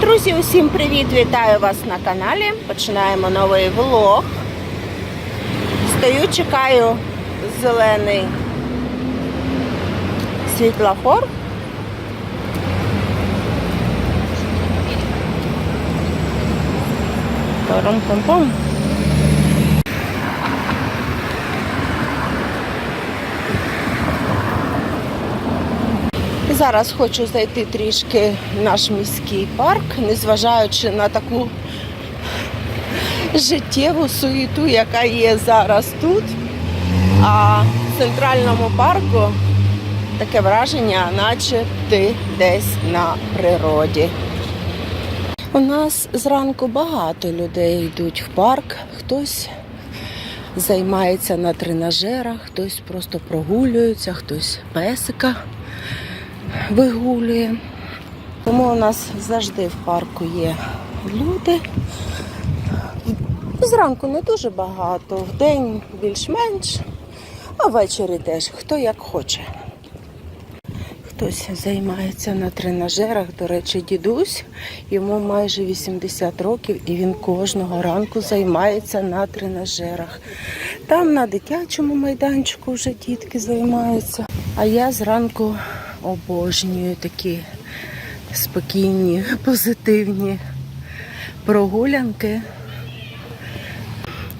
Друзі, усім привіт! Вітаю вас на каналі. Починаємо новий влог. Стою, чекаю зелений світлофор. Тарам-пам-пам. Зараз хочу зайти трішки в наш міський парк, незважаючи на таку життєву суєту, яка є зараз тут. А в центральному парку таке враження, наче ти десь на природі. У нас зранку багато людей йдуть в парк, хтось займається на тренажерах, хтось просто прогулюється, хтось песика вигулює. Тому у нас завжди в парку є люди. Зранку не дуже багато, в день більш-менш, а ввечері теж хто як хоче. Хтось займається на тренажерах. До речі, дідусь, йому майже 80 років, і він кожного ранку займається на тренажерах. Там на дитячому майданчику вже дітки займаються. А я зранку обожнюю такі спокійні, позитивні прогулянки.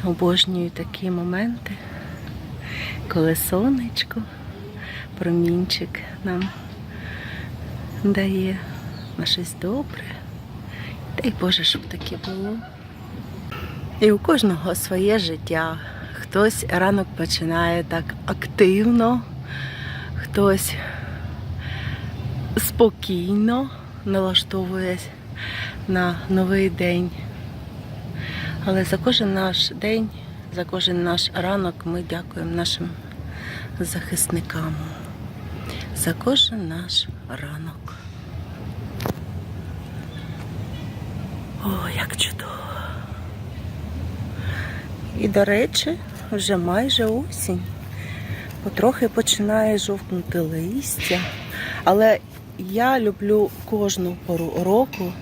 Обожнюю такі моменти, коли сонечко, промінчик нам дає на щось добре. Дай Боже, щоб таке було. І у кожного своє життя. Хтось ранок починає так активно, хтось спокійно налаштовується на новий день. Але за кожен наш день, за кожен наш ранок ми дякуємо нашим захисникам. За кожен наш ранок. О, як чудово. І, до речі, вже майже осінь. Потрохи починає жовтнути листя. Але я люблю кожну пору року.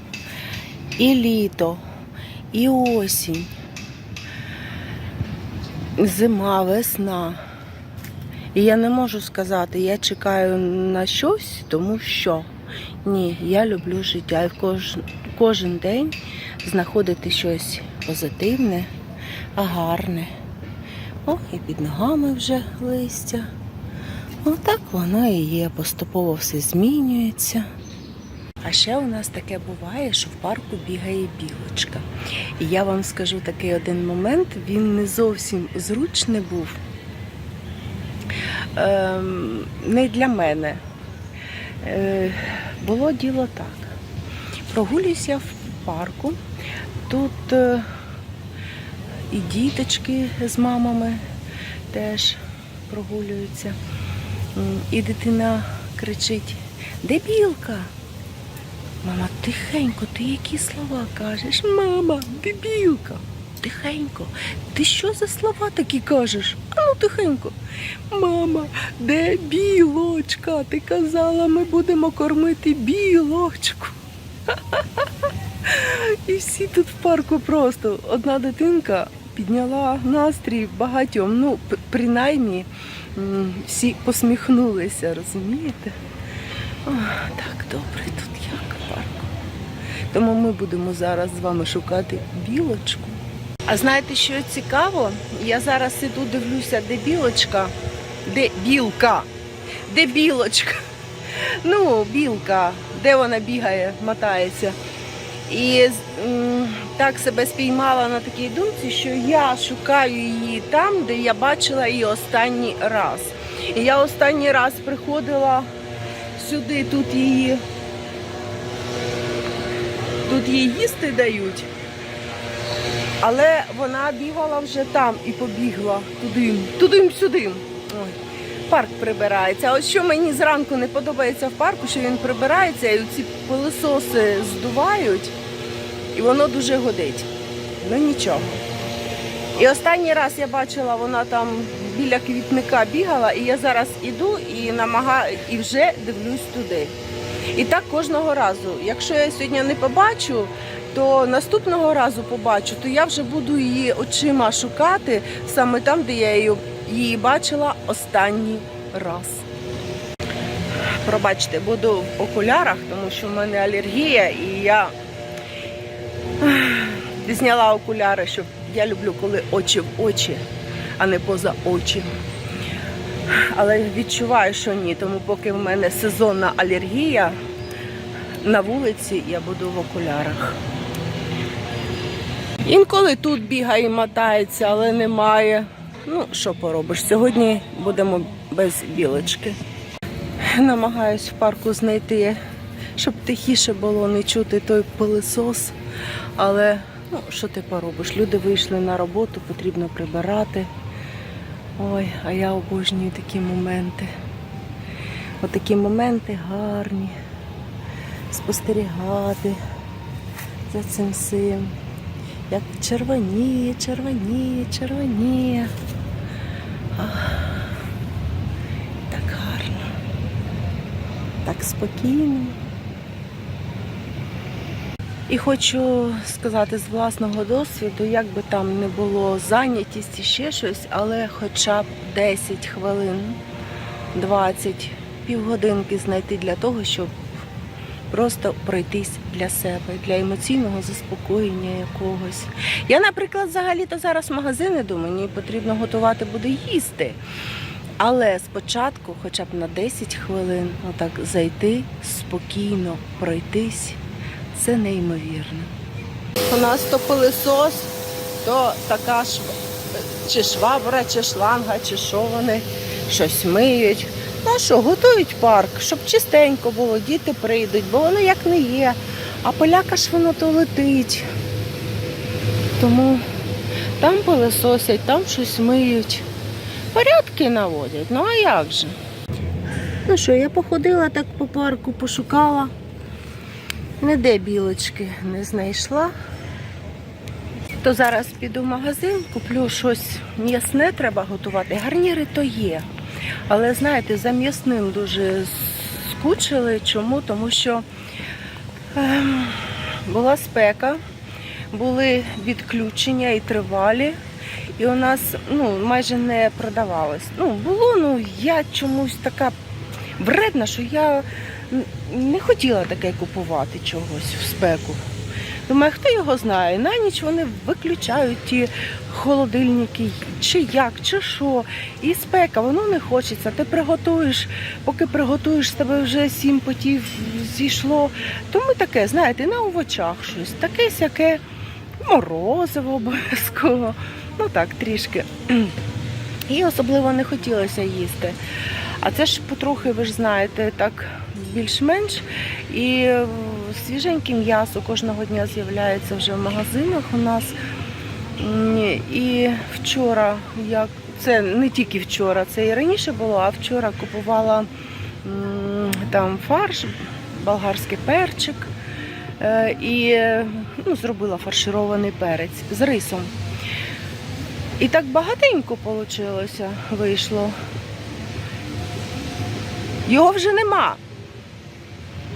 І літо, і осінь, зима, весна. І я не можу сказати, я чекаю на щось, тому що ні, я люблю життя. І кож, кожен день знаходити щось позитивне, гарне. О, і під ногами вже листя. Отак воно і є. Поступово все змінюється. А ще у нас таке буває, що в парку бігає білочка. І я вам скажу такий один момент, він не зовсім зручний був. Ем, не для мене. Е, було діло так. Прогулююсь я в парку. Тут е, і діточки з мамами теж прогулюються. І дитина кричить: Де білка? Мама, тихенько, ти які слова кажеш? Мама, дебілка. Тихенько. Ти що за слова такі кажеш? А ну тихенько. Мама, де білочка? Ти казала, ми будемо кормити білочку. І всі тут в парку просто одна дитинка підняла настрій багатьом. Ну, принаймні, всі посміхнулися, розумієте? О, так добре тут як в парку. Тому ми будемо зараз з вами шукати білочку. А знаєте, що цікаво? Я зараз іду, дивлюся, де білочка, де білка, де білочка. Ну, білка, де вона бігає, мотається. І так себе спіймала на такій думці, що я шукаю її там, де я бачила її останній раз. І я останній раз приходила сюди, тут її, тут їй їсти дають. Але вона бігала вже там і побігла туди, туди-сюди. Парк прибирається. А от що мені зранку не подобається в парку, що він прибирається і ці пилисоси здувають, і воно дуже годить. Ну нічого. І останній раз я бачила, вона там біля квітника бігала, і я зараз іду і намагаю, і вже дивлюсь туди. І так кожного разу. Якщо я сьогодні не побачу, то наступного разу побачу, то я вже буду її очима шукати саме там, де я її, її бачила останній раз. Пробачте, буду в окулярах, тому що в мене алергія і я зняла окуляри, щоб я люблю, коли очі в очі, а не поза очі. Але відчуваю, що ні, тому поки в мене сезонна алергія на вулиці, я буду в окулярах. Інколи тут бігає і мотається, але немає. Ну, що поробиш? Сьогодні будемо без білочки. Намагаюсь в парку знайти, щоб тихіше було не чути той пилисос. Але ну, що ти поробиш? Люди вийшли на роботу, потрібно прибирати. Ой, а я обожнюю такі моменти. Отакі моменти гарні. Спостерігати за цим всім. Як червоніє, червоніє, червоніє. Так гарно. Так спокійно. І хочу сказати з власного досвіду, як би там не було зайнятість і ще щось, але хоча б 10 хвилин, 20, півгодинки знайти для того, щоб просто пройтись для себе, для емоційного заспокоєння якогось. Я, наприклад, взагалі-то зараз в магазини думаю, мені потрібно готувати буде їсти. Але спочатку, хоча б на 10 хвилин, отак зайти, спокійно пройтись, це неймовірно. У нас то пилисос, то така ж чи швабра, чи шланга, чи що вони щось миють. Ну що, готують парк, щоб чистенько було, діти прийдуть, бо воно як не є. А поляка ж воно то летить. Тому там пилисосять, там щось миють. Порядки наводять. Ну а як же? Ну що, я походила так по парку, пошукала. Ніде білочки не знайшла. То зараз піду в магазин, куплю щось м'ясне, треба готувати. Гарніри то є. Але знаєте, за м'ясним дуже скучили. Чому? Тому що ем, була спека, були відключення і тривалі. І у нас ну, майже не продавалось. Ну, було, ну я чомусь така вредна, що я не хотіла таке купувати чогось в спеку. Думаю, хто його знає? На ніч вони виключають ті холодильники, чи як, чи що. І спека, воно не хочеться. Ти приготуєш, поки приготуєш, з тебе вже сім потів зійшло. Тому таке, знаєте, на овочах щось, таке сяке, морозиво обов'язково. Ну так, трішки. І особливо не хотілося їсти. А це ж потрохи, ви ж знаєте, так більш-менш. І свіженьке м'ясо кожного дня з'являється вже в магазинах у нас. І вчора, як це не тільки вчора, це і раніше було, а вчора купувала там фарш, болгарський перчик е, і ну, зробила фарширований перець з рисом. І так багатенько вийшло, вийшло. Його вже нема.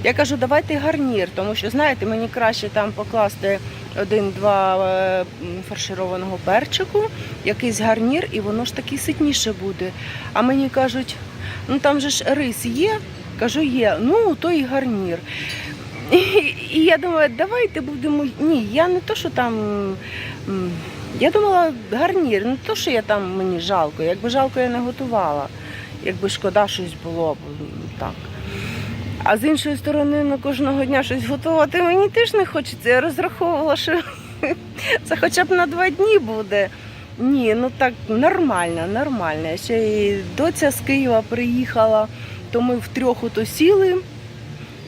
Я кажу, давайте гарнір, тому що, знаєте, мені краще там покласти один-два е, фаршированого перчику, якийсь гарнір, і воно ж таки ситніше буде. А мені кажуть, ну там же ж рис є. Кажу, є, ну то і гарнір. І, і я думаю, давайте будемо. Ні, я не то, що там. Я думала, гарнір, не то, що я там мені жалко. Якби жалко, я не готувала. Якби шкода щось було б так. А з іншої сторони, ну кожного дня щось готувати мені теж не хочеться. Я розраховувала, що це хоча б на два дні буде. Ні, ну так нормально, нормально. Ще і доця з Києва приїхала, то ми втрьох ото сіли.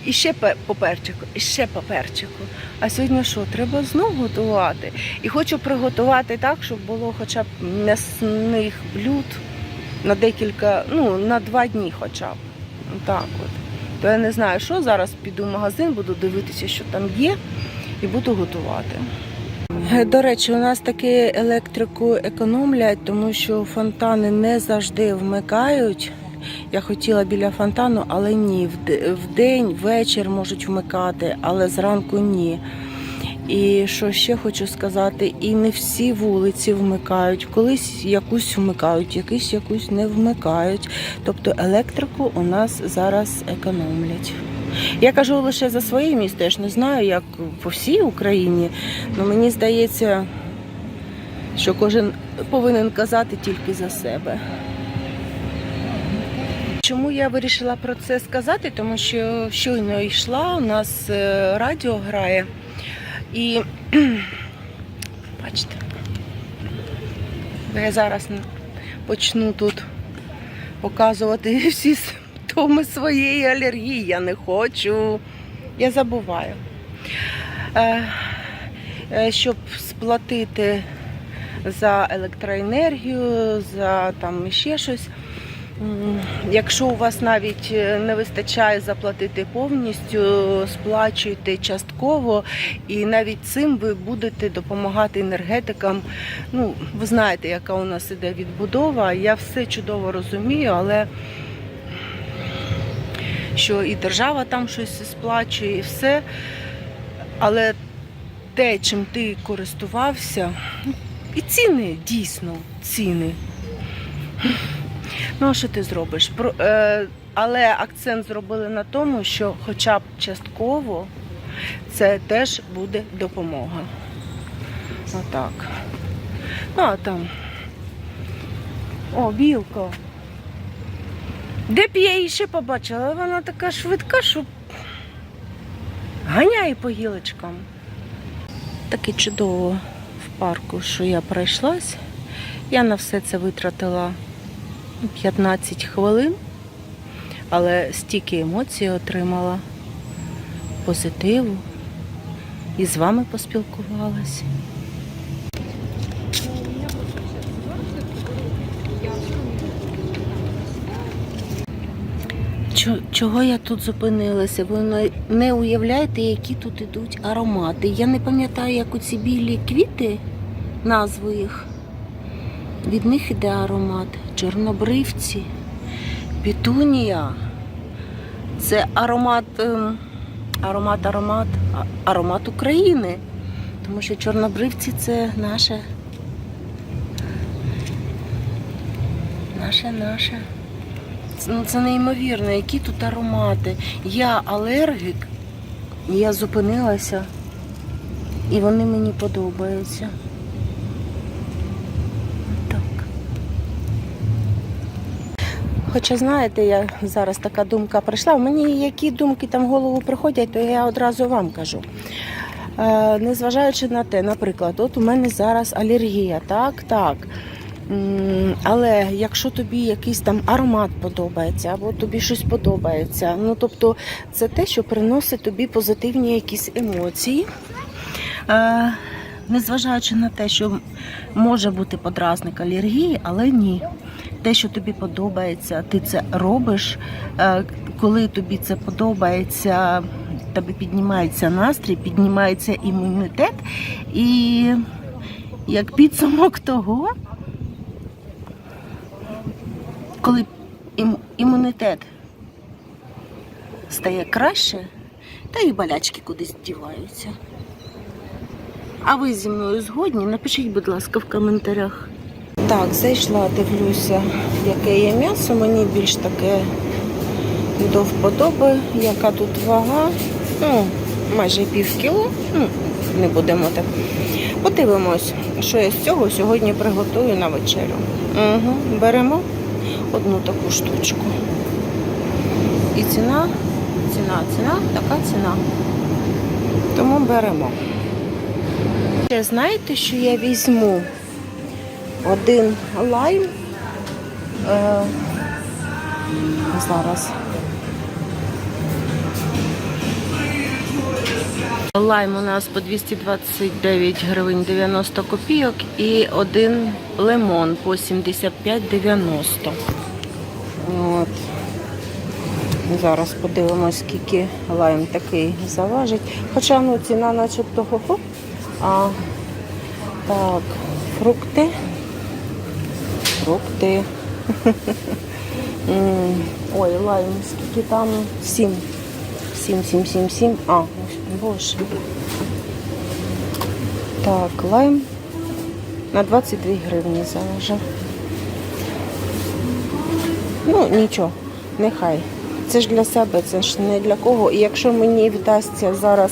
І ще пе- по перчику, і ще по перчику. А сьогодні що? Треба знову готувати. І хочу приготувати так, щоб було хоча б м'ясних блюд на декілька, ну, на два дні хоча б. Так от. То я не знаю, що зараз піду в магазин, буду дивитися, що там є, і буду готувати. До речі, у нас таки електрику економлять, тому що фонтани не завжди вмикають. Я хотіла біля фонтану, але ні. В Вдень, вечір можуть вмикати, але зранку ні. І що ще хочу сказати, і не всі вулиці вмикають. Колись якусь вмикають, якусь якусь не вмикають. Тобто електрику у нас зараз економлять. Я кажу лише за своє місто, я ж не знаю, як по всій Україні. але мені здається, що кожен повинен казати тільки за себе. Чому я вирішила про це сказати? Тому що щойно йшла, у нас е, радіо грає. І бачите, я зараз почну тут показувати всі симптоми своєї алергії. Я не хочу. Я забуваю. Е, е, Щоб сплатити за електроенергію, за там ще щось. Якщо у вас навіть е, не вистачає заплатити повністю, сплачуйте частково, і навіть цим ви будете допомагати енергетикам. Ну, ви знаєте, яка у нас іде відбудова. Я все чудово розумію, але що і держава там щось сплачує, і все. Але те, чим ти користувався, ну, і ціни дійсно ціни. Ну, а що ти зробиш? Про, е, але акцент зробили на тому, що хоча б частково це теж буде допомога. Отак. Ну, а там. О, білка. Де б я її ще побачила? Вона така швидка, що ганяє по гілочкам. Таке чудово в парку, що я пройшлась. Я на все це витратила 15 хвилин, але стільки емоцій отримала, позитиву і з вами поспілкувалась. Чого я тут зупинилася? Ви не- уявляєте, які тут ідуть аромати. Я не пам'ятаю, як оці білі квіти, назву їх. Від них іде аромат. Чорнобривці, пітунія. Це аромат, ем, аромат, аромат, аромат України. Тому що чорнобривці це наше. Наше, наше. Це, ну, це неймовірно, які тут аромати. Я алергік, я зупинилася, і вони мені подобаються. Хоча, знаєте, я зараз така думка прийшла. Мені які думки там в голову приходять, то я одразу вам кажу. Е, незважаючи на те, наприклад, от у мене зараз алергія, так, так. Але якщо тобі якийсь там аромат подобається, або тобі щось подобається, ну тобто це те, що приносить тобі позитивні якісь емоції. Е, Незважаючи на те, що може бути подразник алергії, але ні. Те, що тобі подобається, ти це робиш. Е, Коли тобі це подобається, тобі піднімається настрій, піднімається імунітет, і як підсумок того, коли імунітет стає краще, та і болячки кудись діваються. А ви зі мною згодні? Напишіть, будь ласка, в коментарях. Так, зайшла, дивлюся, яке є м'ясо. Мені більш таке до вподоби, яка тут вага. Ну, майже пів кіло. Ну, не будемо так. Подивимось, що я з цього сьогодні приготую на вечерю. Угу. Беремо одну таку штучку. І ціна, ціна, ціна, така ціна. Тому беремо. Ще знаєте, що я візьму один лайм. Е, зараз. Лайм у нас по 229 гривень 90 копійок і один лимон по 75,90. От. Зараз подивимось, скільки лайм такий заважить. Хоча ну, ціна начебто хо-хо. А так, фрукти. М, Ой, лайм, скільки там? Сім. Сім, сім, сім, сім. А, боже. Так, лайм на 22 гривні зараз. Ну, нічого, нехай. Це ж для себе, це ж не для кого. І якщо мені вдасться зараз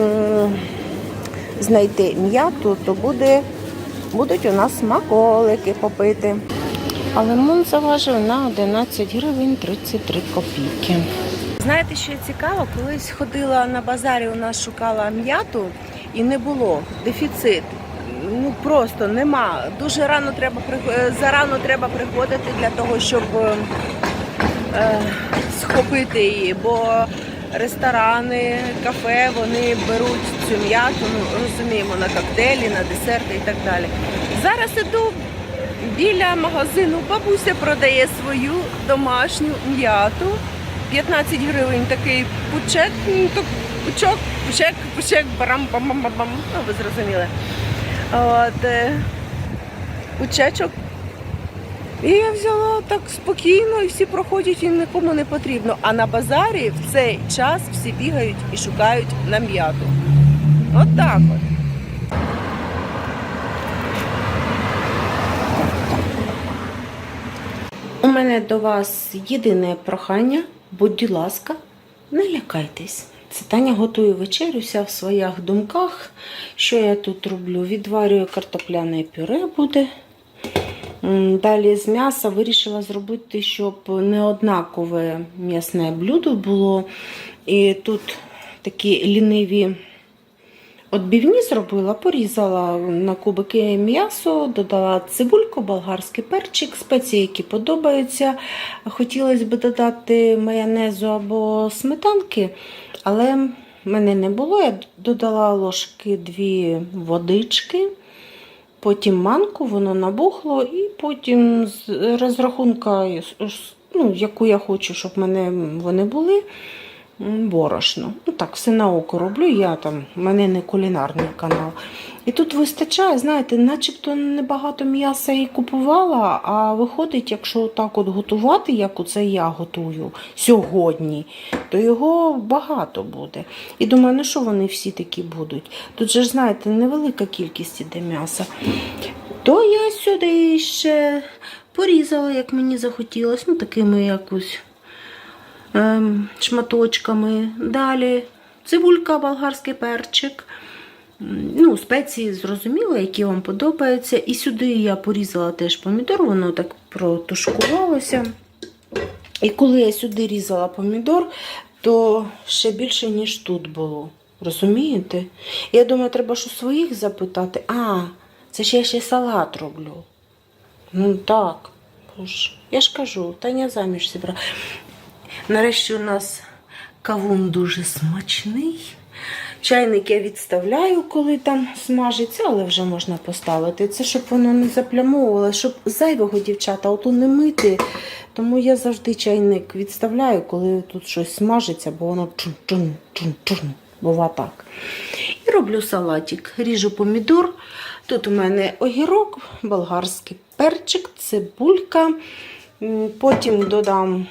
м, знайти м'яту, то буде, будуть у нас смаколики попити. А лимон заважив на 11 гривень 33 копійки. Знаєте, що цікаво? Колись ходила на базарі, у нас шукала м'яту і не було. Дефіцит. Ну просто нема. Дуже рано треба прих- е, зарано треба приходити для того, щоб е, е, схопити її. Бо ресторани, кафе вони беруть цю м'яту, ну розуміємо, на коктейлі, на десерти і так далі. Зараз іду біля магазину. Бабуся продає свою домашню м'яту. 15 гривень такий пучек, ну, пучок, пучек, пучек, барам бам бам бам бам Ну, ви зрозуміли. От, е, пучечок. І я взяла так спокійно, і всі проходять, і нікому не потрібно. А на базарі в цей час всі бігають і шукають на м'яту. От так от. У мене до вас єдине прохання, будь ласка, не лякайтесь. Це Таня готує вечерю, вся в своїх думках. Що я тут роблю? Відварюю картопляне пюре буде. Далі з м'яса вирішила зробити, щоб не однакове м'ясне блюдо було. І тут такі ліниві Отбивні зробила, порізала на кубики м'ясо, додала цибульку, болгарський перчик, спеції, які подобаються. Хотілося б додати майонезу або сметанки, але мене не було. Я додала ложки дві водички, потім манку, воно набухло, і потім з розрахунка, ну, яку я хочу, щоб мене вони були. Борошно. Ну так, все на око роблю. Я там, в мене не кулінарний канал. І тут вистачає, знаєте, начебто небагато м'яса і купувала, а виходить, якщо так от готувати, як оце я готую сьогодні, то його багато буде. І думаю, ну що вони всі такі будуть? Тут же знаєте, невелика кількість іде м'яса. То я сюди ще порізала, як мені захотілося, ну такими якось ем, шматочками. Далі цибулька, болгарський перчик. Ну, спеції зрозуміло, які вам подобаються. І сюди я порізала теж помідор, воно так протушкувалося. І коли я сюди різала помідор, то ще більше, ніж тут було. Розумієте? Я думаю, треба у своїх запитати. А, це ж я ще салат роблю. Ну так. Я ж кажу, Таня заміж зібрала. Нарешті у нас кавун дуже смачний. Чайник я відставляю, коли там смажиться, але вже можна поставити. Це щоб воно не заплямовувало, щоб зайвого дівчата ото не мити. Тому я завжди чайник відставляю, коли тут щось смажиться, бо воно чун-чун-чун-чун. Бува так. І роблю салатик. Ріжу помідор. Тут у мене огірок, болгарський перчик, цибулька. Потім додам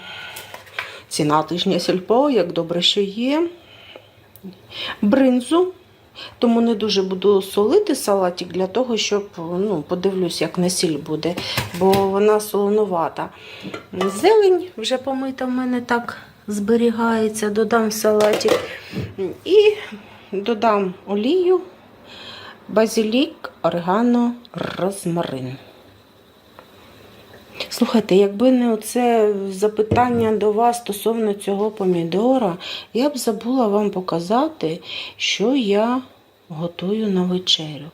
ціна тижня сільпо, як добре, що є. Бринзу. Тому не дуже буду солити салатик для того, щоб ну, подивлюсь, як на сіль буде, бо вона солонувата. Зелень вже помита в мене так зберігається. Додам салатик і додам олію, базилік, орегано, розмарин. Слухайте, якби не оце запитання до вас стосовно цього помідора, я б забула вам показати, що я готую на вечерю.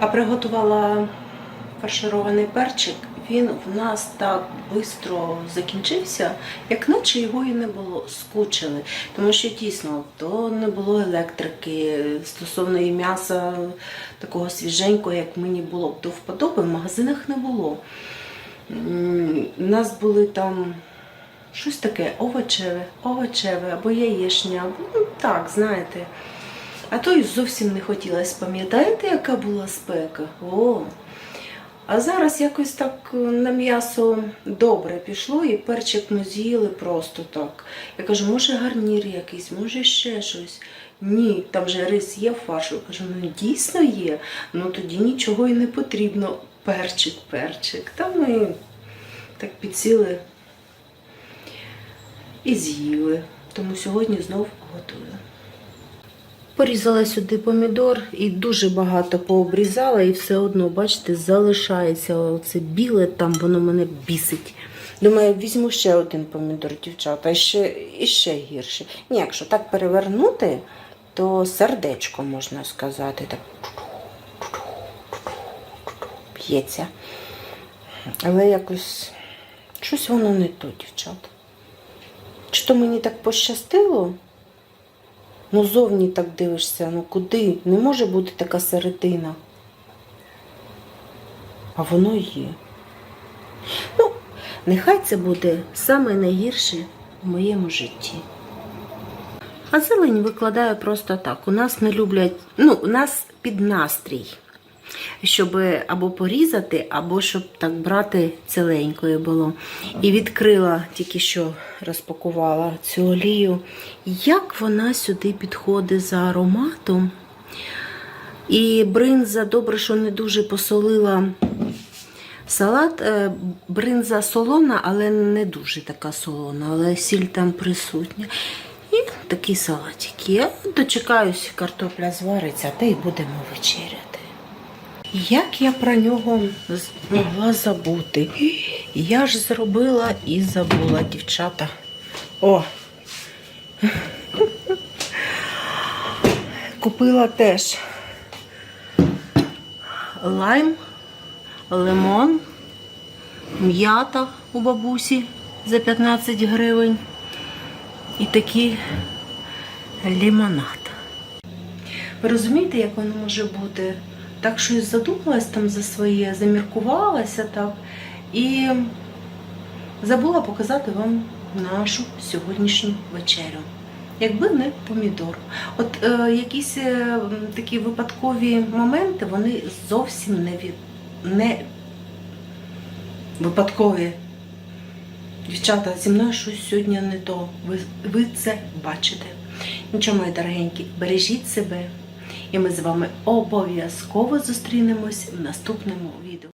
А приготувала фарширований перчик. Він в нас так швидко закінчився, як наче його і не було. Скучили. Тому що дійсно то не було електрики стосовно і м'яса такого свіженького, як мені було б до вподоби, в магазинах не було. У нас були там щось таке овочеве, овочеве або яєшня. Ну, так, знаєте. А то й зовсім не хотілося. Пам'ятаєте, яка була спека? О! А зараз якось так е, на м'ясо добре пішло, і перчик ми з'їли просто так. Я кажу, може гарнір якийсь, може ще щось. Ні, там же рис є в фаршу. Я кажу, ну дійсно є. Ну тоді нічого і не потрібно. Перчик, перчик. Та ми так підсіли і з'їли. Тому сьогодні знов готую. Порізала сюди помідор і дуже багато пообрізала, і все одно, бачите, залишається оце біле, там воно мене бісить. Думаю, візьму ще один помідор, дівчата, і ще, і ще гірше. Ні, якщо так перевернути, то сердечко можна сказати. Так б'ється. Але якось щось воно не то, дівчата. Чи то мені так пощастило? Ну, зовні так дивишся, ну куди? Не може бути така середина. А воно є. Ну, нехай це буде саме найгірше в моєму житті. А зелень викладаю просто так. У нас не люблять, ну, у нас під настрій. Щоб або порізати, або щоб так брати ціленькою було. І відкрила, тільки що розпакувала цю олію. Як вона сюди підходить за ароматом. І бринза, добре, що не дуже посолила салат. Е, Бринза солона, але не дуже така солона, але сіль там присутня. І такий салатик. Я дочекаюсь, картопля звариться, та й будемо вечеряти. Як я про нього могла забути? Я ж зробила і забула, дівчата. О! Купила теж лайм, лимон, м'ята у бабусі за 15 гривень і такий лимонад. Ви розумієте, як воно може бути? Так щось задумалась там за своє, заміркувалася так і забула показати вам нашу сьогоднішню вечерю. Якби не помідор. От е, якісь е, такі випадкові моменти, вони зовсім не, від, не випадкові. Дівчата, зі мною щось сьогодні не то. Ви, ви це бачите. Нічого, мої дорогенькі, бережіть себе. І ми з вами обов'язково зустрінемось в наступному відео.